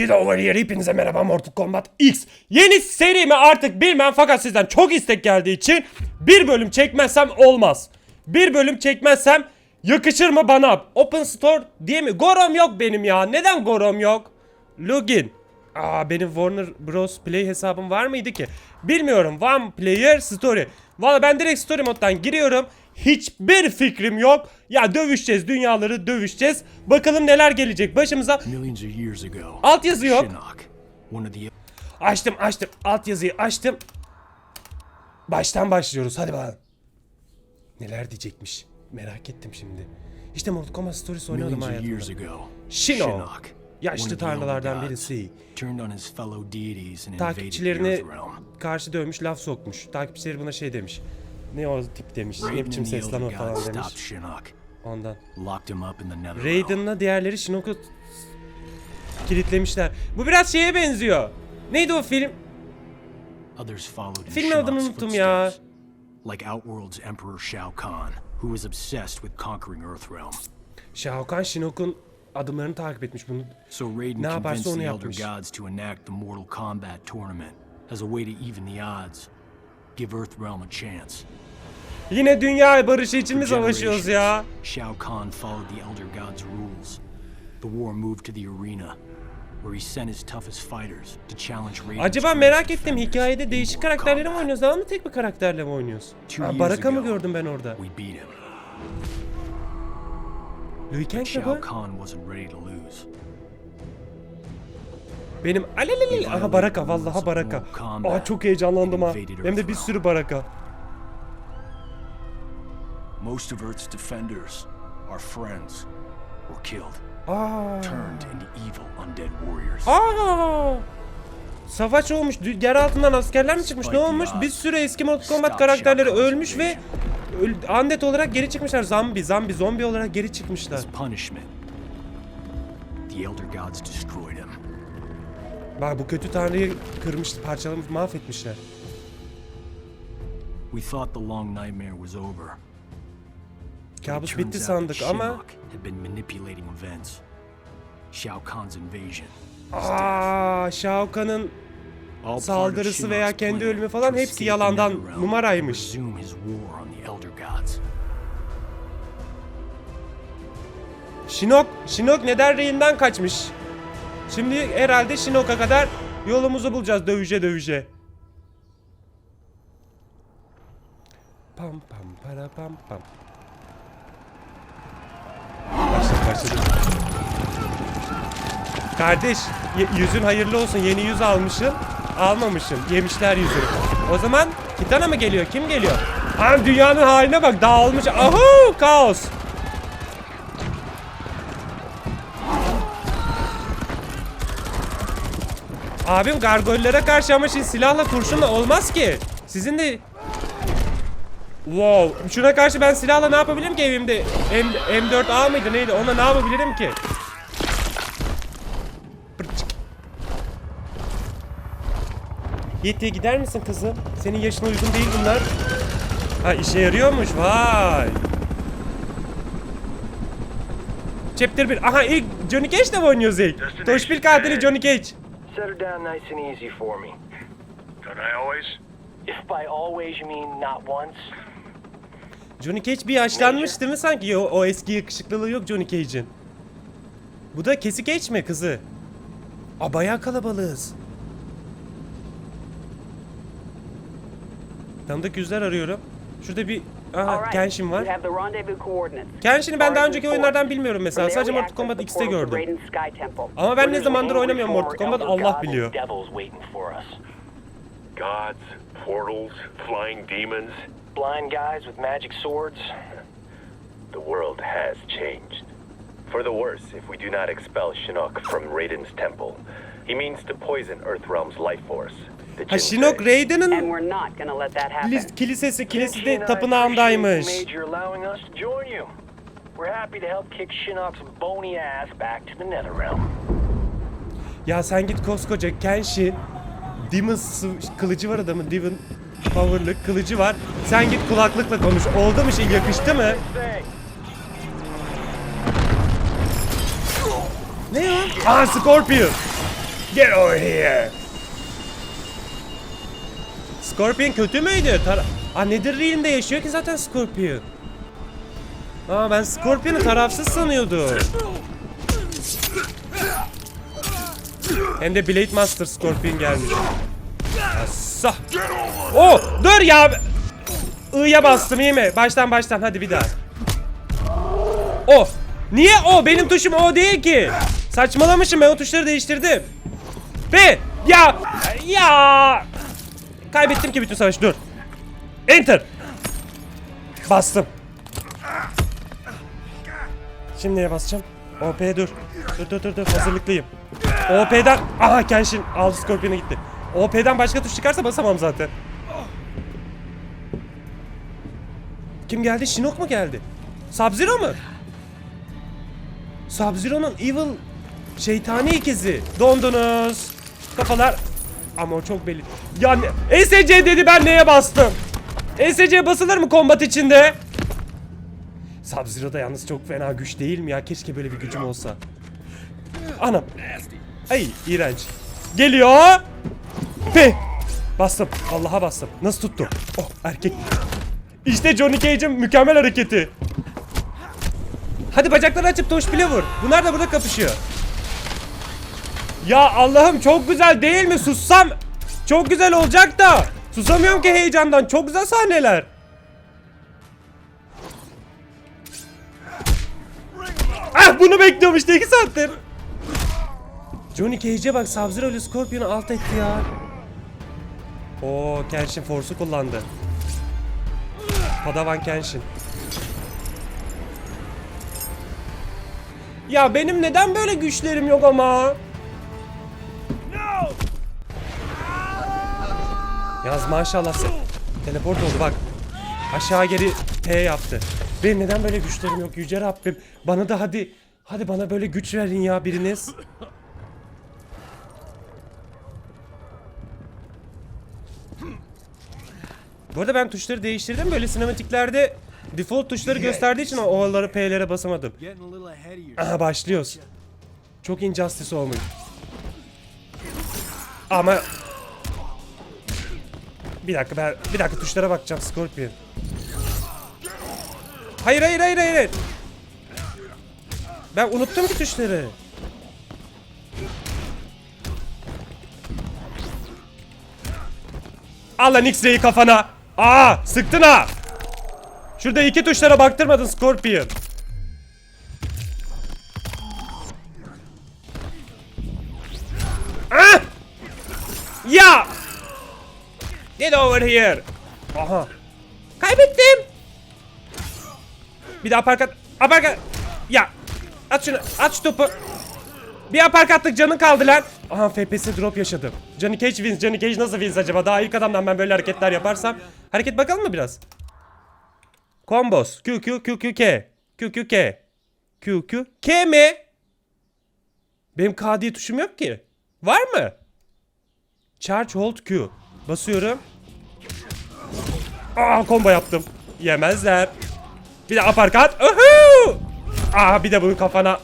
Get over here hepinize merhaba Mortal Kombat X. Yeni serimi artık bilmem fakat sizden çok istek geldiği için bir bölüm çekmezsem olmaz. Bir bölüm çekmezsem yakışır mı bana? Open Store diye mi? Gorom yok benim ya. Neden Gorom yok? Login. Aa benim Warner Bros. Play hesabım var mıydı ki? Bilmiyorum. One Player Story. Valla ben direkt Story moddan giriyorum Hiçbir fikrim yok. Ya dövüşeceğiz, dünyaları dövüşeceğiz. Bakalım neler gelecek başımıza. Alt yazı yok. Açtım, açtım. Alt yazıyı açtım. Baştan başlıyoruz. Hadi bakalım. Neler diyecekmiş. Merak ettim şimdi. İşte Mortal Kombat Stories oynadım hayatımda. Shinnok, yaşlı tanrılardan birisi. Takipçilerini karşı dövmüş, laf sokmuş. Takipçileri buna şey demiş. Ne o tip demiş. Ne biçim and the ses lan o elder falan demiş. Ondan. Raiden'la diğerleri Shinnok'u kilitlemişler. Bu biraz şeye benziyor. Neydi o film? Filmin adını unuttum ya. Like Outworld's Emperor Shao Kahn, who was obsessed with conquering Earthrealm. Shao Kahn Shinnok'un adımlarını takip etmiş bunu. So Raiden Ne yaparsa onu yapmış. Gods to enact the Mortal Kombat tournament as a way to even the odds, give Earthrealm a chance. Yine dünya barışı için mi savaşıyoruz ya? Shao Kahn followed the Elder God's rules. The war moved to the arena, where he sent his toughest fighters to challenge Raiden's Acaba merak ettim hikayede değişik karakterleri mi oynuyoruz ama tek bir karakterle mi oynuyoruz? Ha, Baraka mı gördüm ben orada? We beat him. Liu Kang Shao? Kahn wasn't ready to lose. Benim alelelele. Aha Baraka vallahi Baraka. Aa çok heyecanlandım ha. Hem de bir sürü Baraka. Most of Earth's defenders, our friends, were killed, Aa. turned into evil undead warriors. Aa! Savaş olmuş. Yer altından askerler mi çıkmış? Ne olmuş? Bir sürü eski Mortal Kombat karakterleri ölmüş ve undead olarak geri çıkmışlar. Zambi, zambi, zombi olarak geri çıkmışlar. The Elder Gods destroyed him. Bak bu kötü tanrıyı kırmış, parçalamış, mahvetmişler. We thought the long nightmare was over. Kabus bitti sandık ama had been manipulating events. Shao Kahn's invasion. Aa, Shao Kahn'ın saldırısı veya kendi ölümü falan hepsi yalandan, numaraymış. Gods. Shinnok, Shinnok Netherrealm'den kaçmış. Şimdi herhalde Shinnok'a kadar yolumuzu bulacağız dövüşe dövüşe. Pam pam para pam pam. Başladı başladı. Kardeş yüzün hayırlı olsun yeni yüz almışsın. Almamışsın yemişler yüzünü. O zaman Kitana mı geliyor kim geliyor? Ha dünyanın haline bak dağılmış. Ahu kaos. Abim gargollere karşı ama şimdi silahla kurşunla olmaz ki. Sizin de... Wow. Şuna karşı ben silahla ne yapabilirim ki evimde? M M4A mıydı neydi? Ona ne yapabilirim ki? Yiğit'e gider misin kızım? Senin yaşına uygun değil bunlar. Ha işe yarıyormuş. Vay. Chapter 1. Aha ilk Johnny Cage'le mi oynuyoruz ilk? Toşbil katili Johnny Cage. Set her down nice and easy for me. Don't I always? If by always you mean not once, Johnny Cage bir yaşlanmış değil mi sanki? O, o eski yakışıklılığı yok Johnny Cage'in. Bu da kesik mi kızı? Aa bayağı kalabalığız. Tanıdık yüzler arıyorum. Şurada bir aha You var. Genshin'i ben daha önceki oyunlardan bilmiyorum mesela. Sadece Mortal Kombat X'te gördüm. Ama ben ne zamandır an oynamıyorum Mortal Kombat Allah biliyor. Gods, portals, flying demons. Blind guys with magic swords. The world has changed. For the worse if we do not expel Shinnok from Raiden's temple. He means to poison Earthrealm's life force. The Ha. Shinnok And Raiden'ın we're not gonna let that happen. kilis- kilisesi, kilisi Kenshi de tapınağındaymış. you, Major allowing us to join you. We're happy to help kick Shinnok's bony ass back to the Netherrealm. Ya sen git koskoca Kenshin Demon kılıcı var adamın Demon Power'lı kılıcı var. Sen git kulaklıkla konuş. Oldu mu şey yakıştı mı? Say, Ne o? Aa Scorpion. Get over here. Scorpion kötü müydü? Tara Aa Netherrealm'de yaşıyor ki zaten Scorpion. Aa ben Scorpion'u tarafsız sanıyordum. Hem de Blade Master Scorpion gelmiş. Assa. Oh dur ya. I'ya bastım iyi mi? Baştan baştan hadi bir daha. O. Niye o? Benim tuşum o değil ki. Saçmalamışım ben o tuşları değiştirdim. Be ya ya kaybettim ki bütün savaşı dur. Enter. Bastım. Şimdi neye basacağım? OP dur. Dur dur dur dur hazırlıklıyım. OP'den aha Kenshin aldı Scorpion'a gitti. OP'den başka tuş çıkarsa basamam zaten. Kim geldi? Shinnok mu geldi? Sub-Zero mu? Sub-Zero'nun evil şeytani ikizi. Dondunuz. Kafalar. Ama o çok belli. Ya ne? Dedi ben neye bastım? SC basılır mı kombat içinde? Sub-Zero da yalnız çok fena güç değil mi ya? Keşke böyle bir gücüm olsa. Anam. Ay iğrenç. Geliyor. Pe. Bastım. Allah'a bastım. Nasıl tuttu? Oh erkek. İşte Johnny Cage'in mükemmel hareketi. Hadi bacakları açıp Toş bile vur. Bunlar da burada kapışıyor. Ya Allah'ım çok güzel değil mi? Sussam çok güzel olacak da. Susamıyorum ki heyecandan. Çok güzel sahneler. Ah bunu bekliyorum işte 2 saattir. Johnny Cage'e bak Sub-Zero ile Scorpion'u alt etti ya. Oo Kenshin Force'u kullandı. Padawan Kenshin. Ya benim neden böyle güçlerim yok ama? Yaz maşallah sen. Teleport oldu bak. Aşağı geri T yaptı. Benim neden böyle güçlerim yok yüce Rabbim. Bana da hadi hadi bana böyle güç verin ya biriniz. Bu arada ben tuşları değiştirdim. Böyle sinematiklerde default tuşları gösterdiği için o O'ları P'lere basamadım. Aha başlıyoruz. Çok injustice olmuş. Ama bir dakika ben bir dakika tuşlara bakacağım Scorpion. Hayır hayır hayır hayır. Ben unuttum ki tuşları. Al lan X-Ray'i kafana. Aa sıktın ha. Şurada iki tuşlara baktırmadın Scorpion. Get over here. Aha. Kaybettim. Bir daha aparkat. Aparkat. Ya. At şunu. At şu topu. Bir aparkatlık canın kaldı lan. Aha FPS drop yaşadım. Johnny Cage wins. Johnny Cage nasıl wins acaba? Daha ilk adamdan ben böyle hareketler yaparsam. Hareket bakalım mı biraz? Combos. Q Q Q Q K. Q Q K. Q Q K mi? Benim K diye tuşum yok ki. Var mı? Charge hold Q. Basıyorum. Aa combo yaptım. Yemezler. Bir de aparkat. Uhu! Aa bir de bunu kafana.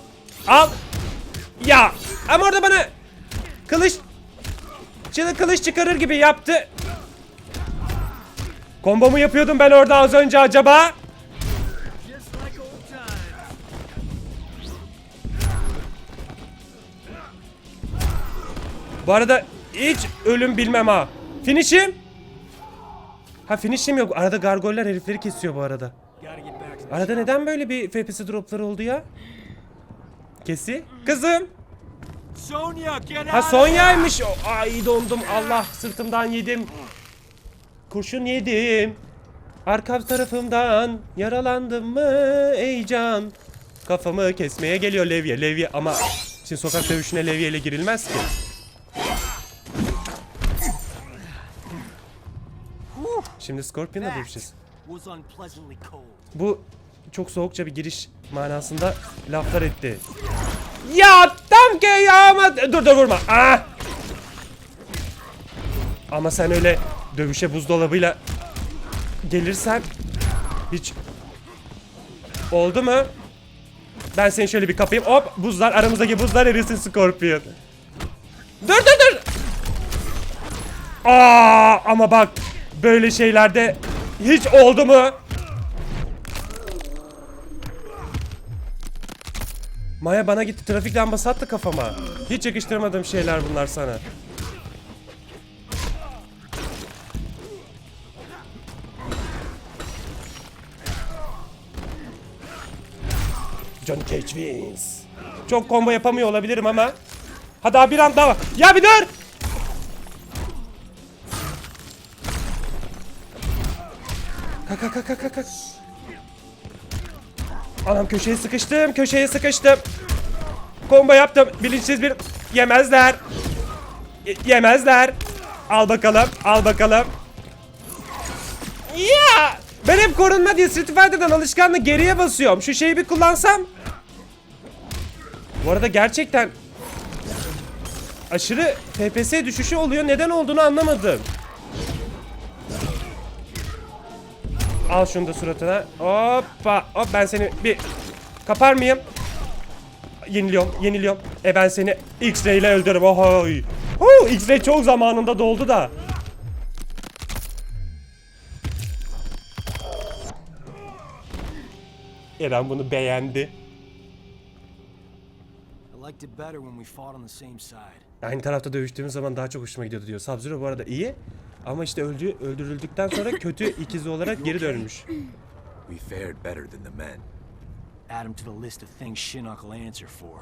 Al. Ya ama orada bana kılıç çılı kılıç çıkarır gibi yaptı. Combo yapıyordum ben orada az önce acaba? Bu arada hiç ölüm bilmem ha. Finish'im. Ha finish'im yok. Arada gargoyler herifleri kesiyor bu arada. Arada neden böyle bir FPS dropları oldu ya? Kesi. Kızım. Sonya, Ha! Sonya'ymış. Ay dondum. Allah sırtımdan yedim. Kurşun yedim. Arka tarafımdan yaralandım mı ey can? Kafamı kesmeye geliyor levye. Levye ama şimdi sokak dövüşüne levyeyle girilmez ki. Şimdi Scorpion'la dövüşeceğiz. Bu çok soğukça bir giriş manasında laflar etti. Ya tam ki ya ama dur dur vurma. Ah! Ama sen öyle dövüşe buzdolabıyla gelirsen hiç oldu mu? Ben seni şöyle bir kapayım. Hop buzlar aramızdaki buzlar erisin Scorpion. Dur dur dur. Aa ama bak böyle şeylerde hiç oldu mu? Maya bana gitti trafik lambası attı kafama. Hiç yakıştırmadığım şeyler bunlar sana. John Cage wins. Çok combo yapamıyor olabilirim ama. Hadi bir an daha. Ya bir dur. Kalk kalk kalk kalk kalk. Anam köşeye sıkıştım, köşeye sıkıştım. Combo yaptım. Bilinçsiz bir yemezler. Y- yemezler. Al bakalım, al bakalım. Ya! Ben hep korunma diye Street Fighter'dan alışkanlık geriye basıyorum. Şu şeyi bir kullansam. Bu arada gerçekten aşırı FPS düşüşü oluyor. Neden olduğunu anlamadım. Al şunu da suratına. Hoppa. Hop ben seni bir kapar mıyım? Yeniliyorum, yeniliyorum. E ben seni X-Ray ile öldürürüm. Ohoy. Huu, X-Ray çok zamanında doldu da. Eren bunu beğendi. Aynı tarafta dövüştüğümüz zaman daha çok hoşuma gidiyordu diyor. Sub-Zero bu arada iyi. Ama işte öldü, öldürüldükten sonra kötü ikizi olarak geri dönmüş. We fared better than the men. Add him to the list of things Shinnok will answer for.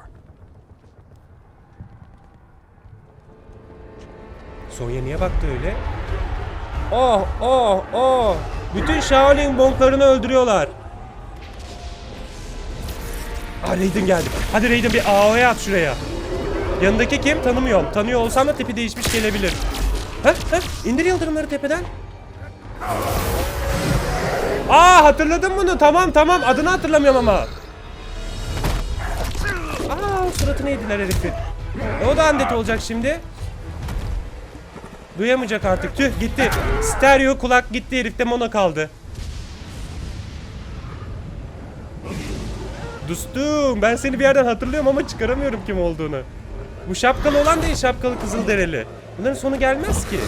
Sonya niye baktı öyle? Oh oh oh. Bütün Shaolin monklarını öldürüyorlar. Aa Raiden geldi. Hadi Raiden bir AO'ya at şuraya. Yanındaki kim? Tanımıyorum. Tanıyor olsam da tipi değişmiş gelebilir. Heh heh. İndir yıldırımları tepeden. Aa hatırladım bunu. Tamam tamam. Adını hatırlamıyorum ama. Aa suratını yediler herifin. O da andet olacak şimdi. Duyamayacak artık. Tüh gitti. Stereo kulak gitti herifte mono kaldı. Dostum ben seni bir yerden hatırlıyorum ama çıkaramıyorum kim olduğunu. Bu şapkalı olan değil şapkalı kızılderili. Bunların sonu gelmez ki.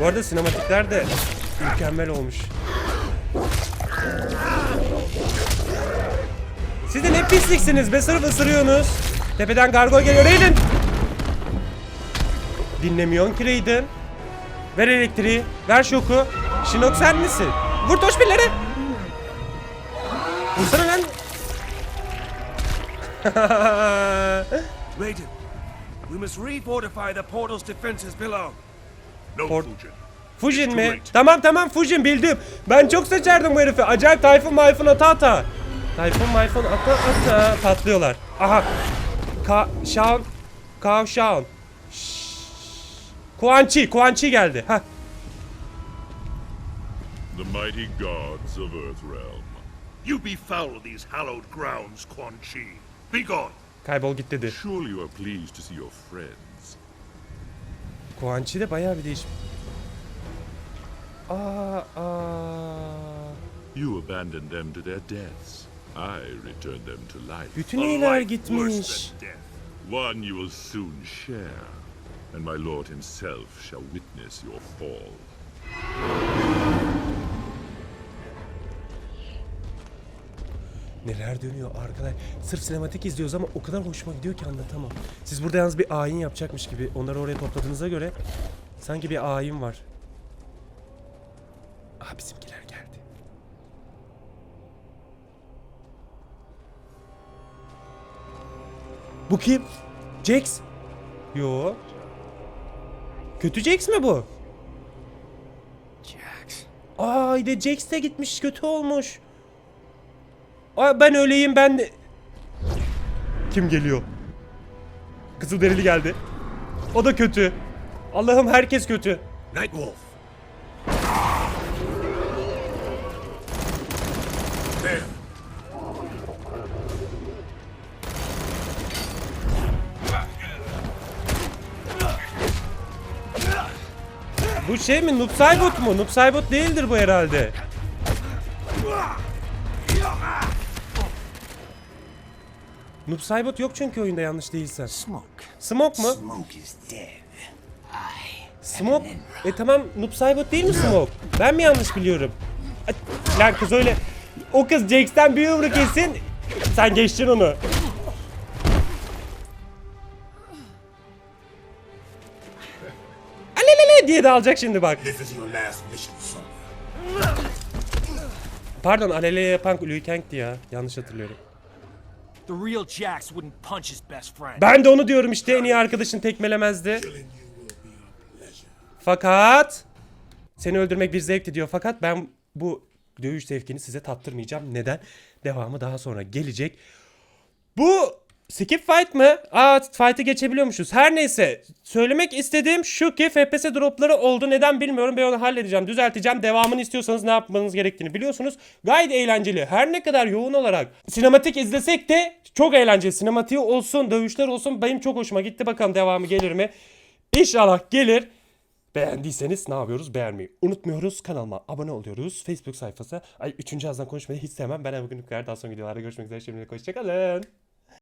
Bu arada sinematikler de mükemmel olmuş. Siz de ne pisliksiniz be sırf ısırıyorsunuz. Tepeden gargo geliyor Raiden. Dinlemiyorsun ki Raiden. Ver elektriği, ver şoku. Shinnok sen misin? Vur toşbirleri. Vursana lan. Raiden, we must refortify the portal's defenses below. No, Or- Fujin. Fujin mi? Tamam tamam Fujin bildim. Ben çok seçerdim bu herifi. Acayip Tayfun Mayfun ata ata. Tayfun Mayfun ata ata patlıyorlar. Aha. Ka Shaun. Kao Shaun. Kuan Chi, Kuan Chi geldi. Ha. The mighty gods of Earthrealm. You be foul of these hallowed grounds, Quan Chi. Be gone. Kaybol git dedi. Surely you are pleased to see your friends. Kuan Chi de bayağı bir değişim. Aa, aa. You abandoned them to their deaths. I returned them to life. Bütün A iyiler gitmiş. worse than death. One you will soon share, and my lord himself shall witness your fall. Neler dönüyor arkadaş. Sırf sinematik izliyoruz ama o kadar hoşuma gidiyor ki anlatamam. Siz burada yalnız bir ayin yapacakmış gibi onları oraya topladığınıza göre sanki bir ayin var. Aha bizimkiler geldi. Bu kim? Jax? Yo. Kötü Jax mi bu? Jax. Aa bir de Jax de gitmiş kötü olmuş. Aa ben öyleyim ben de... Kim geliyor? Kızılderili geldi. O da kötü. Allah'ım herkes kötü. Nightwolf. Bu şey mi? Noob Saibot mu? Noob Saibot değildir bu herhalde. Noob Saibot yok çünkü oyunda yanlış değilse. Smoke. Smoke mu? Smoke is dead. Smoke? E tamam Noob Saibot değil mi Smoke? Ben mi yanlış biliyorum? Lan kız öyle... O kız Jax'ten bir yumruk yesin. Sen geçtin onu. Alelele diye de alacak şimdi bak. This is your last mission, son. Pardon alele yapan Liu Kang'ti ya. Yanlış hatırlıyorum. The real Jax wouldn't punch his best friend. Ben de onu diyorum işte en iyi arkadaşın tekmelemezdi. Fakat seni öldürmek bir zevkti diyor fakat ben bu dövüş zevkini size tattırmayacağım. Neden? Devamı daha sonra gelecek. Bu skip fight mı? Aa fight'ı geçebiliyormuşuz. Her neyse söylemek istediğim şu ki FPS dropları oldu. Neden bilmiyorum. Ben onu halledeceğim, düzelteceğim. Devamını istiyorsanız ne yapmanız gerektiğini biliyorsunuz. Gayet eğlenceli. Her ne kadar yoğun olarak sinematik izlesek de çok eğlenceli. Sinematiği olsun, dövüşler olsun. Benim çok hoşuma gitti. Bakalım devamı gelir mi? İnşallah gelir. Beğendiyseniz ne yapıyoruz? Beğenmeyi unutmuyoruz. Kanalıma abone oluyoruz. Facebook sayfası. Ay üçüncü ağızdan konuşmayı hiç sevmem. Ben bugün bu kadar. Daha sonra videolarda görüşmek üzere. Şimdilik hoşçakalın.